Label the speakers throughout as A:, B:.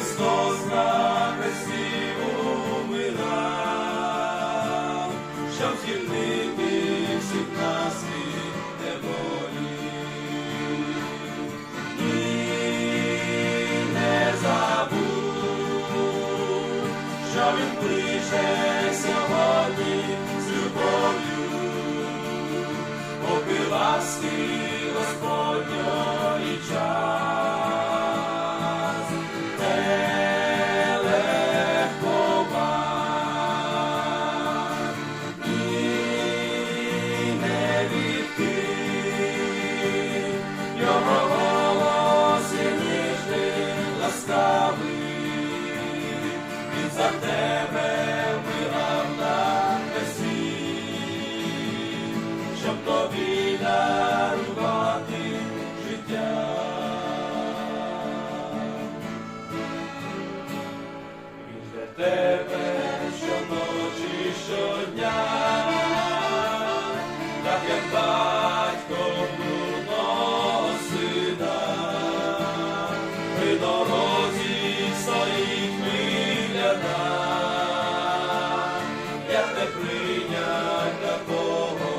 A: Христос на хресті щоб звільнити всіх нас від неволі. І не забудь, що він з любов'ю, поки ласки Господньої час. За тебе вмирав на щоб тобі дарувати не прийнять такого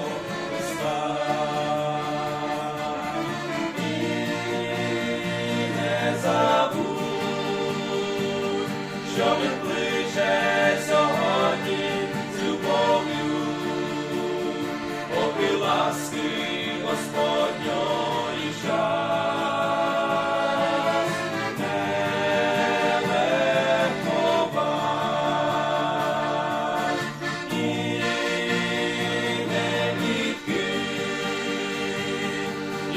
A: Христа. Не забудь, сьогодні любов'ю, поки ласки Господньої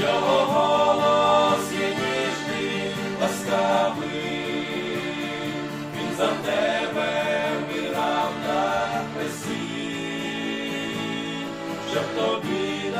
A: його голос є ніжний, ласкавий, він за тебе вмирав на хресті, щоб тобі